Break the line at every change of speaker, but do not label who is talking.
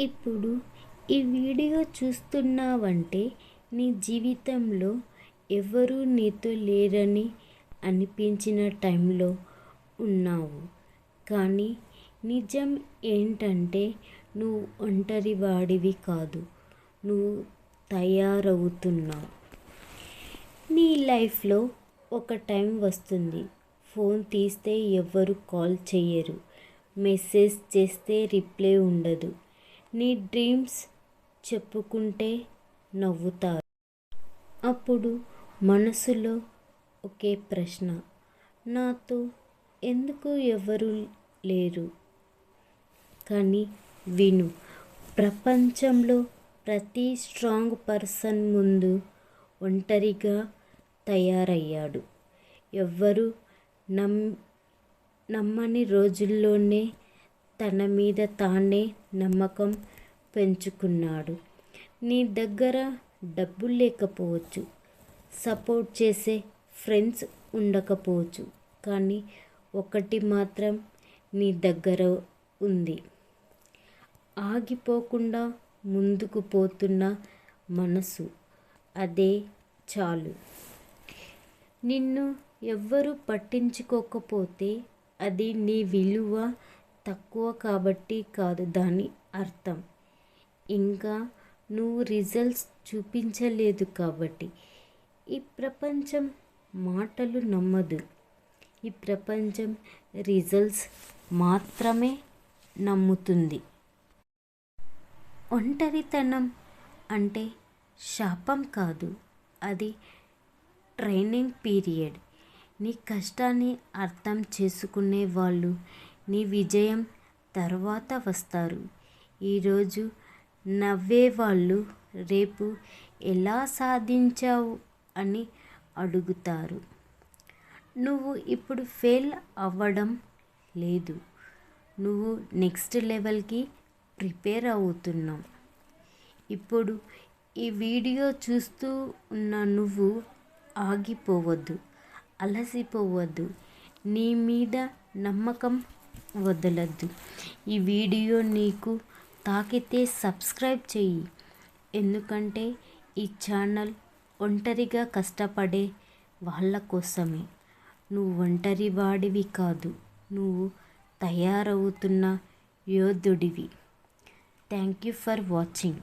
ఇప్పుడు ఈ వీడియో చూస్తున్నావంటే నీ జీవితంలో ఎవరూ నీతో లేరని అనిపించిన టైంలో ఉన్నావు. కానీ నిజం ఏంటంటే నువ్వు ఒంటరివాడివి కాదు. నువ్వు తయారవుతున్నావు. నీ లైఫ్లో ఒక టైం వస్తుంది. ఫోన్ తీస్తే ఎవ్వరు కాల్ చేయరు మెసేజ్ చేస్తే రిప్లై ఉండదు. నీ డ్రీమ్స్ చెప్పుకుంటే నవ్వుతారు. అప్పుడు మనసులో ఒకే ప్రశ్న నాతో ఎందుకు ఎవరు లేరు? కానీ విను ప్రపంచంలో ప్రతి స్ట్రాంగ్ పర్సన్ ముందు ఒంటరిగా తయారయ్యాడు. ఎవ్వరు నమ్ నమ్మని రోజుల్లోనే తన మీద తానే నమ్మకం పెంచుకున్నాడు. నీ దగ్గర డబ్బు లేకపోవచ్చు. సపోర్ట్ చేసే ఫ్రెండ్స్ ఉండకపోవచ్చు. కానీ ఒకటి మాత్రం నీ దగ్గర ఉంది. ఆగిపోకుండా ముందుకు పోతున్న మనసు అదే చాలు. నిన్ను ఎవ్వరు పట్టించుకోకపోతే అది నీ విలువ తక్కువ కాబట్టి కాదు దాని అర్థం. ఇంకా నువ్వు రిజల్ట్స్ చూపించలేదు కాబట్టి ఈ ప్రపంచం మాటలు నమ్మదు. ఈ ప్రపంచం రిజల్ట్స్ మాత్రమే నమ్ముతుంది. ఒంటరితనం అంటే శాపం కాదు. అది ట్రైనింగ్ పీరియడ్. నీ కష్టాన్ని అర్థం చేసుకునే వాళ్ళు నీ విజయం తర్వాత వస్తారు. ఈరోజు నవ్వేవాళ్ళు రేపు ఎలా సాధించావు అని అడుగుతారు. నువ్వు ఇప్పుడు ఫెయిల్ అవ్వడం లేదు. నువ్వు నెక్స్ట్ లెవెల్కి ప్రిపేర్ అవుతున్నావు. ఇప్పుడు ఈ వీడియో చూస్తూ ఉన్న నువ్వు ఆగిపోవద్దు అలసిపోవద్దు. నీ మీద నమ్మకం వదలద్దు. ఈ వీడియో నీకు తాకితే సబ్స్క్రైబ్ చెయ్యి. ఎందుకంటే ఈ ఛానల్ ఒంటరిగా కష్టపడే వాళ్ళ కోసమే. నువ్వు ఒంటరి వాడివి కాదు నువ్వు తయారవుతున్న యోధుడివి. Thank you for watching.